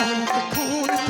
i'm Cool.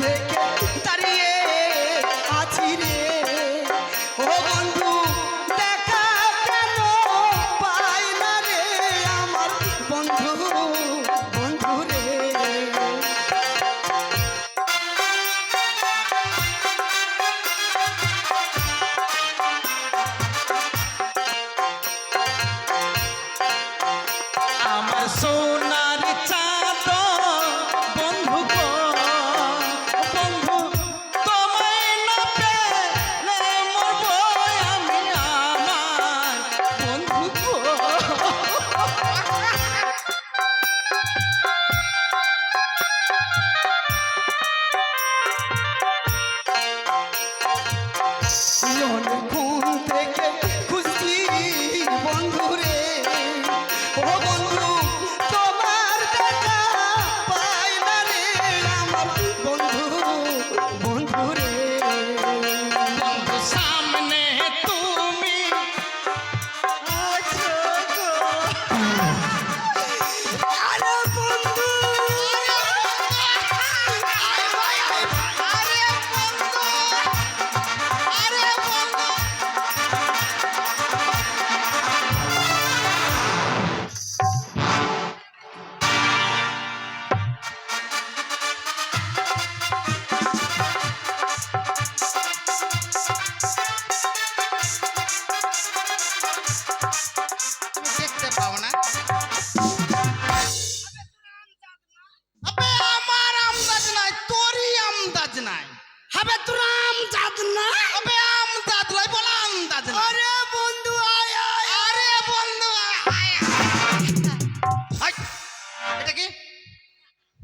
এটা কি?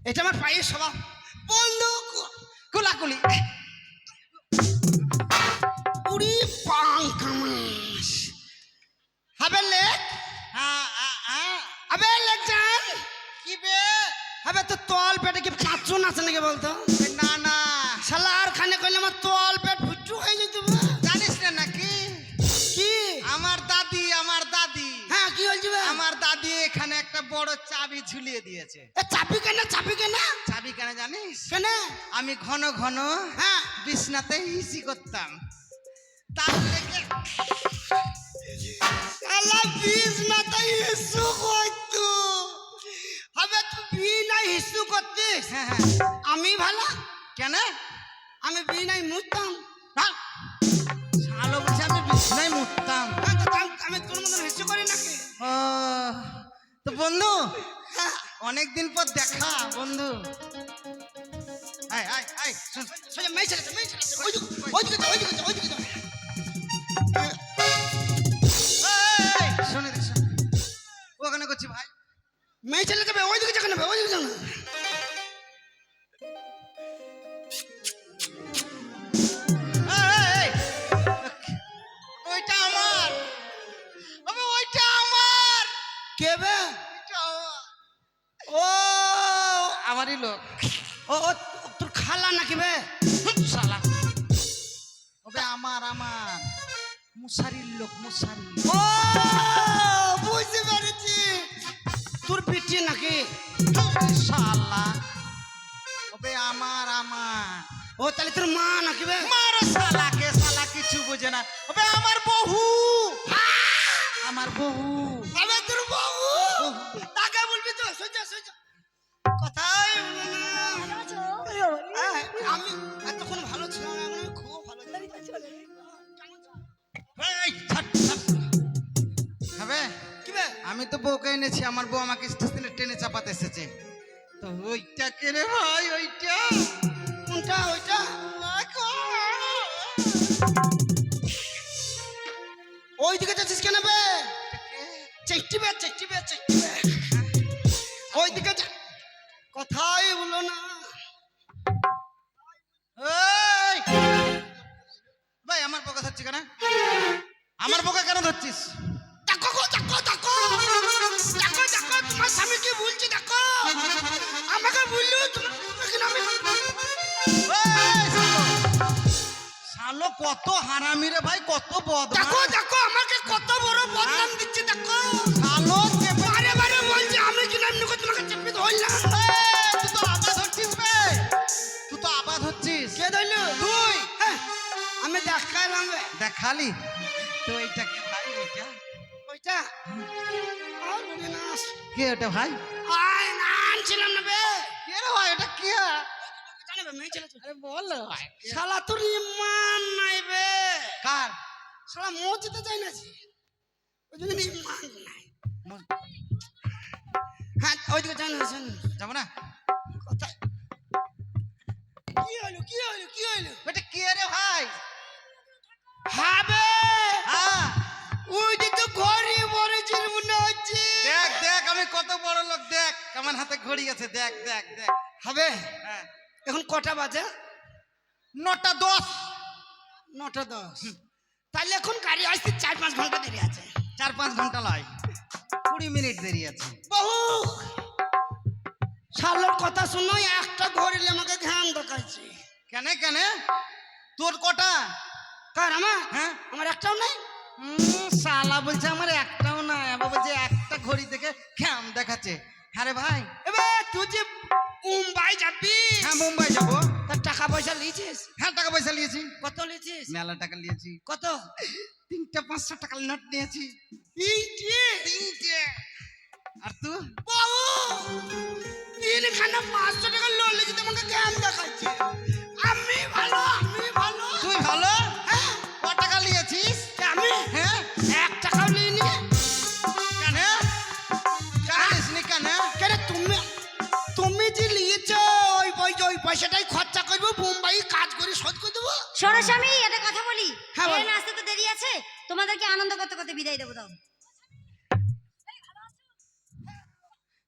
এটা আমার পায়ের স্বভাব বন্ধু কুলাকুলি। উড়ি পাং হবে লেক? হ্যাঁ হ্যাঁ হবে লেক জান? কি বে? হবে তো তল পেটে কি পাঁচজন আছে নাকি বলতো? বড় চাবি ঝুলিয়ে দিয়েছে। চাপি কেন চাপি কেন? চাবি কেন জানিস? কেন? আমি ঘন ঘন হ্যাঁ। বিছনাতে হিসি করতাম। তার থেকে তাই হিসু করতু। হবে তুই বি হিসু করতিস? হ্যাঁ হ্যাঁ। আমি ভালো? কেন? আমি বি নাই মুততাম। হ্যাঁ শালো বলছে আমি বিছনায় মুততাম। হ্যাঁ, আমি- তো বন্ধু, অনেকদিন পর দেখা, বন্ধু। ওখানে করছি ভাই? মেয়ে ছেলে যাবে ওই দিকে যাবে না ওই দিকে যাবে খালা নাকি বে শালা। ওবে আমার আমার। মুসারির লোক মুসারি ও বুঝতে পেরেছি। তোর পিঠে নাকি? শালা। ওবে আমার আমার। ও তাহলে তোর মা নাকি বে? মারো শালাকে শালা কিছু বোঝে না। ওবে আমার বহু আমার বহু আমি তো বউকে এনেছি, আমার বউ আমাকে স্টেশনে টেনে চাপাতে এসেছে। তো ওইটা কে ভাই, ওইটা? কোনটা ওইটা? ওই দিকে যাচ্ছিস কেন বে? চেষ্টি বে চেষ্টি বে চেষ্টি বে। ওই দিকে যা। কথাই বলো না! ভাই, আমার বউকে ধরছি কেন? আমার বউকে কেন ধরছিস? আমার স্বামীকে বলছি দেখো। আমাকে বলল শালো কত হারামি রে ভাই কত বদ দেখো দেখো আমাকে কত বড় বদনাম দিচ্ছে দেখো। শালো বারে বারে বলছে আমি কি নাম নিকো তোমাকে চেপে ধরলাম। তুই তো আবাদ হচ্ছিস বে তুই তো আবাদ হচ্ছিস কে ধরলো? তুই। হ্যাঁ, আমি দেখালাম দেখালি? তো এইটা কে ওটা ভাই? আয় না আনছিলাম না বে। কে রে ভাই ওটা কে? জানে মেয়ে ছেলে আরে বল ভাই। শালা তোর ইমান নাই বে। কার? শালা মসজিদে যাই না জি ওই জন্য ইমান নাই। হ্যাঁ ওইদিকে যাই না শোন না? কোথায়? কি হলো কি হলো কি হলো ওটা কে রে ভাই? হবে বড় লোক দেখ আমার হাতে ঘড়ি আছে দেখ দেখ দেখ। হবে? হ্যাঁ। এখন কটা বাজে? নটা দশ। নটা দশ। তাহলে এখন গাড়ি আসতে চার পাঁচ ঘণ্টা দেরি আছে। চার পাঁচ ঘণ্টা লাই কুড়ি মিনিট দেরি আছে। বহু শালোর কথা শুনো একটা ঘড়িলে আমাকে ঘ্যান দেখাচ্ছে কেন কেন? তোর কটা? কার আমার? হ্যাঁ। আমার একটাও নাই? উম, শালা বলছে আমার একটাও নাই আবার বলছে একটা ঘড়ি থেকে খ্যাম দেখাচ্ছে। হ্যাঁ রে ভাই। এবে তুই যে মুম্বাই যাবি? হ্যাঁ মুম্বাই যাব। তার টাকা পয়সা লিয়েছিস হ্যাঁ টাকা পয়সা নিয়েছি। কত লিয়েছিস মেলা টাকা নিয়েছি। কত? তিনটা পাঁচশো টাকার নোট নিয়েছি। তিনটে? তিনটে। আর তুই বাবু তিনখানা পাঁচশো টাকা লোন লিখে তোমাকে জ্ঞান দেখাচ্ছে। পয়সাটাই খরচা করব মুম্বাই কাজ করে শোধ করে দেবো। শোনো স্বামী একটা কথা বলি। হ্যাঁ, ট্রেন আসতে তো দেরি আছে তোমাদেরকে আনন্দ করতে করতে বিদায় দেবো দাও।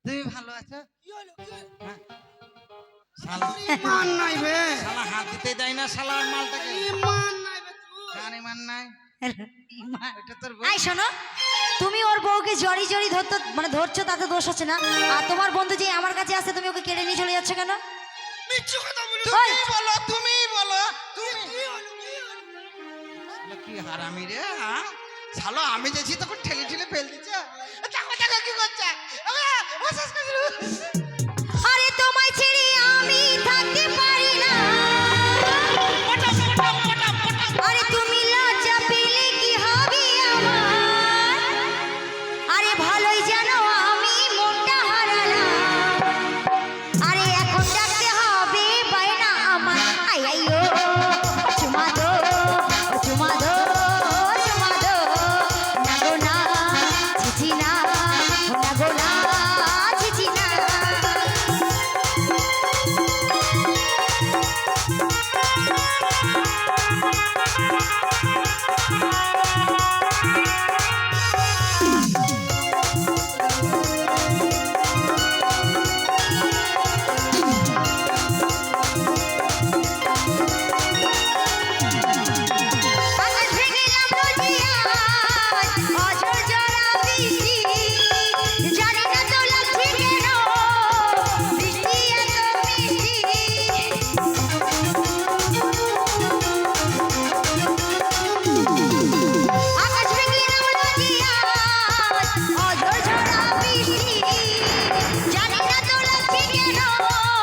তুমি ভালো আছো? কি হলো কি হলো? হ্যাঁ। নাই বে। শালা হাত দিতে দেয় না শালার মালটাকে। ইমান নাই বে তুই কার ইমান নাই? এটা তোর আই শোনো তুমি ওর বউকে জড়ি জড়ি ধরতো মানে ধরছো তাতে দোষ হচ্ছে না। আর তোমার বন্ধু যে আমার কাছে আসছে তুমি ওকে কেড়ে নিয়ে চলে যাচ্ছ কেন? মিথ্যে কথা বলি তুমি বলো তুমি বলো। কি হারামি রে হ্যাঁ শালো আমি যেছি তখন ঠেলে ঠেলে ফেল দিচ্ছে। দেখো দেখো কি করছে? আবে, ও শেষ করে Oh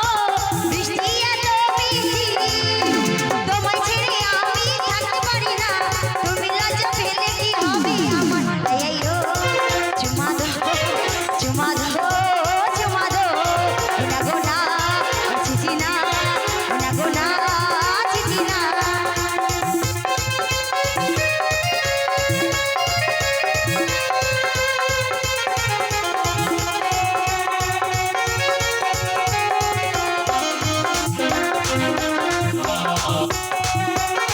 Música